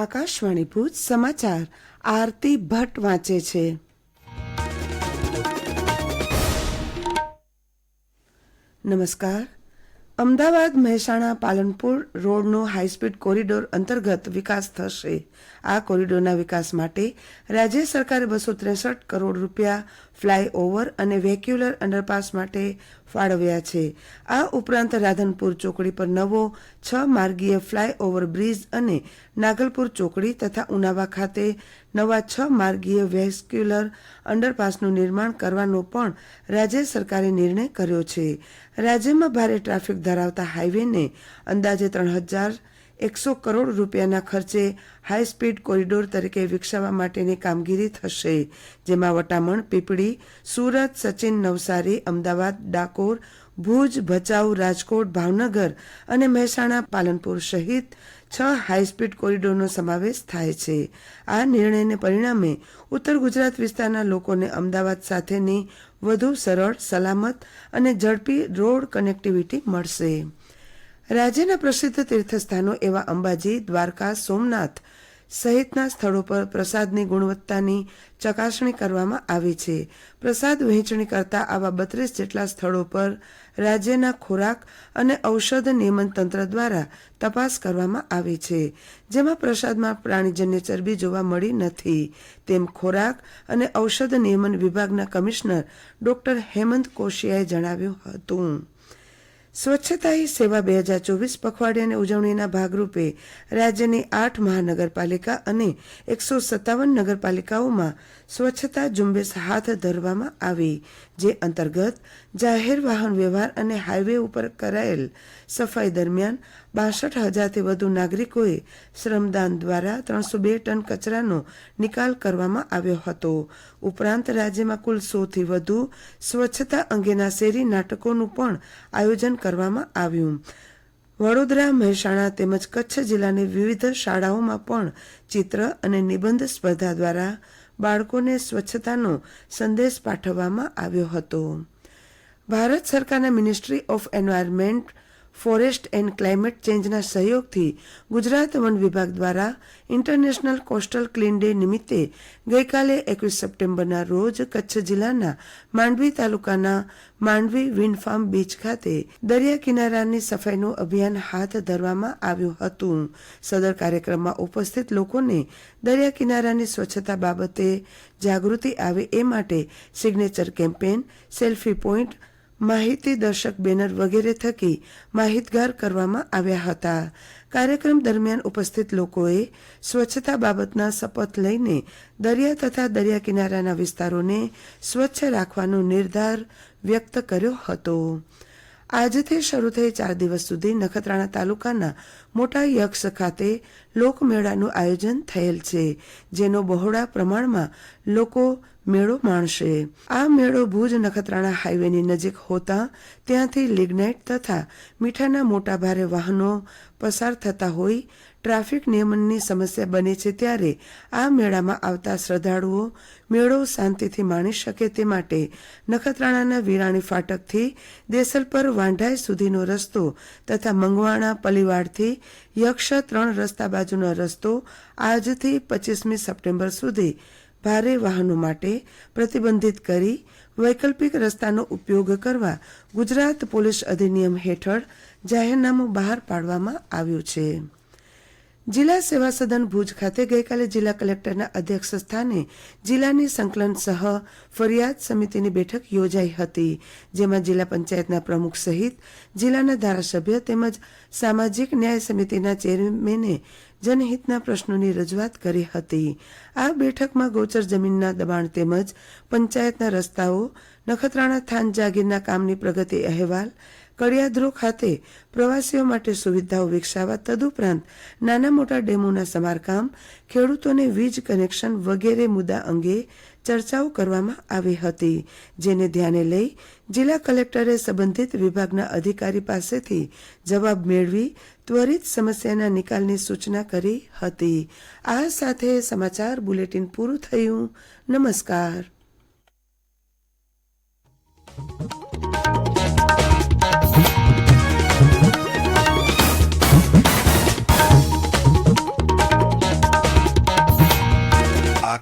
આકાશવાણી ભુજ સમાચાર, આરતી ભટ્ટ વાંચે છે. નમસ્કાર. અમદાવાદ મહેસાણા પાલનપુર રોડનો હાઈસ્પીડ કોરિડોર અંતર્ગત વિકાસ થશે. આ કોરિડોરના વિકાસ માટે રાજ્ય સરકારે બસો ત્રેસઠ કરોડ રૂપિયા ફ્લાયઓવર અને વેક્યુલર અંડરપાસ માટે ફાળવ્યા છે. આ ઉપરાંત રાધનપુર ચોકડી પર નવો છ માર્ગીય ફ્લાયઓવર બ્રિજ અને નાગલપુર ચોકડી તથા ઉનાવા ખાતે નવા છ માર્ગીય વેસ્ક્યુલર અંડરપાસનું નિર્માણ કરવાનો પણ રાજ્ય સરકારે નિર્ણય કર્યો છે. રાજ્યમાં ભારે ટ્રાફિક ધરાવતા હાઈવેને અંદાજે ત્રણ હજાર એકસો કરોડ રૂપિયાના ખર્ચે હાઈ સ્પીડ કોરિડોર તરીકે વિકસાવવા માટેની કામગીરી થશે, જેમાં વટામણ, પીપળી, સુરત, સચિન નવસારી, અમદાવાદ, ડાકોર, ભુજ, ભચાઉ, રાજકોટ, ભાવનગર અને મહેસાણા, પાલનપુર સહિત છ હાઈસ્પીડ કોરિડોરનો સમાવેશ થાય છે. આ નિર્ણયને પરિણામે ઉત્તર ગુજરાત વિસ્તારના લોકોને અમદાવાદ સાથેની વધુ સરળ, સલામત અને ઝડપી રોડ કનેક્ટિવિટી મળશે. રાજ્યના પ્રસિદ્ધ તીર્થસ્થાનો એવા અંબાજી, દ્વારકા, સોમનાથ સહિતના સ્થળો પર પ્રસાદની ગુણવત્તાની ચકાસણી કરવામાં આવી છે. પ્રસાદ વહેંચણી કરતા આવા બત્રીસ જેટલા સ્થળો પર રાજ્યના ખોરાક અને ઔષધ નિયમન તંત્ર દ્વારા તપાસ કરવામાં આવી છે, જેમાં પ્રસાદમાં પ્રાણીજન્ય ચરબી જોવા મળી નથી. તેમ ખોરાક અને ઔષધ નિયમન વિભાગના કમિશનર ડોક્ટર હેમંત કોશિયાએ જણાવ્યું હતું. સ્વચ્છતા હી સેવા બે હજાર ચોવીસ પખવાડિયાની ઉજવણીના ભાગરૂપે રાજ્યની આઠ મહાનગરપાલિકા અને એકસો સત્તાવન નગરપાલિકાઓમાં સ્વચ્છતા ઝુંબેશ હાથ ધરવામાં આવી, જે અંતર્ગત જાહેર વાહન વ્યવહાર અને હાઈવે ઉપર કરાયેલ સફાઈ દરમિયાન બાસઠ હજારથી વધુ નાગરિકોએ શ્રમદાન દ્વારા ત્રણસો બે ટન કચરાનો નિકાલ કરવામાં આવ્યો હતો. ઉપરાંત રાજ્યમાં કુલ સોથી વધુ સ્વચ્છતા અંગેના શેરી નાટકોનું પણ આયોજન કરવામાં આવ્યું. વડોદરા, મહેસાણા તેમજ કચ્છ જિલ્લાની વિવિધ શાળાઓમાં પણ ચિત્ર અને નિબંધ સ્પર્ધા દ્વારા બાળકોને સ્વચ્છતાનો સંદેશ પાઠવવામાં આવ્યો હતો. ભારત સરકારના ministry of environment forest and climate ચેન્જના સહયોગથી ગુજરાત વન વિભાગ દ્વારા ઇન્ટરનેશનલ કોસ્ટલ ક્લીન ડે નિમિત્તે ગઈકાલે એકવીસ સપ્ટેમ્બરના રોજ કચ્છ જિલ્લાના માંડવી તાલુકાના માંડવી વિન્ડ ફાર્મ બીચ ખાતે દરિયા કિનારાની સફાઈનું અભિયાન હાથ ધરવામાં આવ્યું હતું. સદર કાર્યક્રમમાં ઉપસ્થિત લોકોને દરિયા કિનારાની સ્વચ્છતા બાબતે જાગૃતિ આવે એ માટે સિગ્નેચર કેમ્પેન, સેલ્ફી પોઈન્ટ માહિતી દર્શક બેનર વગેરે થકી માહિતગાર કરવામાં આવ્યા હતા. કાર્યક્રમ દરમિયાન ઉપસ્થિત લોકોએ સ્વચ્છતા બાબતના શપથ લઈને દરિયા તથા દરિયા કિનારાના વિસ્તારોને સ્વચ્છ રાખવાનો નિર્ધાર વ્યક્ત કર્યો હતો. આજથી શરૂ થઈ ચાર દિવસ સુધી નખત્રાણા તાલુકાના મોટા યક્ષ ખાતે લોકમેળાનું આયોજન થયેલ છે, જેનો બહોળા પ્રમાણમાં લોકો મેળો માણશે. આ મેળો ભુજ નખત્રાણા હાઈવેની નજીક હોતા ત્યાંથી લિગ્નાઇટ તથા મીઠાના મોટા ભારે વાહનો પસાર થતા હોય, ટ્રાફિક નિયમનની સમસ્યા બને છે ત્યારે આ મેળામાં આવતા શ્રદ્ધાળુઓ મેળો શાંતિથી માણી શકે તે માટે નખત્રાણાના વિરાણી ફાટકથી દેસલપર વાંઢાઈ સુધીનો રસ્તો તથા મંગવાણા પલીવાડથી યક્ષ ત્રણ રસ્તા બાજુનો રસ્તો આજથી પચીસમી સપ્ટેમ્બર સુધી ભારે વાહનો માટે પ્રતિબંધિત કરી વૈકલ્પિક રસ્તાનો ઉપયોગ કરવા ગુજરાત પોલીસ અધિનિયમ હેઠળ જાહેરનામું બહાર પાડવામાં આવ્યું છે. જિલ્લા સેવા સદન ભુજ ખાતે ગઈકાલે જિલ્લા કલેક્ટરના અધ્યક્ષ સ્થાને જિલ્લાની સંકલન સહ ફરિયાદ સમિતિની બેઠક યોજાઈ હતી, જેમાં જિલ્લા પંચાયતના પ્રમુખ સહિત જિલ્લાના ધારાસભ્ય તેમજ સામાજિક ન્યાય સમિતિના ચેરમેને જનહિતના પ્રશ્નોની રજૂઆત કરી હતી. આ બેઠકમાં ગોચર જમીનના દબાણ તેમજ પંચાયતના રસ્તાઓ, નખત્રાણા થાન જાગીરના કામની પ્રગતિ અહેવાલ, કડિયાદ્રો ખાતે પ્રવાસીઓ માટે સુવિધાઓ વિકસાવવા તદુપરાંત નાના મોટા ડેમોના સમારકામ, ખેડૂતોને વીજ કનેક્શન વગેરે મુદ્દા અંગે ચર્ચાઓ કરવામાં આવી હતી, જેને ધ્યાને લઈ જિલ્લા કલેક્ટરે સંબંધિત વિભાગના અધિકારી પાસેથી જવાબ મેળવી ત્વરિત સમસ્યાના નિકાલની સૂચના કરી હતી. આ સાથે સમાચાર બુલેટિન પૂરું થયું. નમસ્કાર.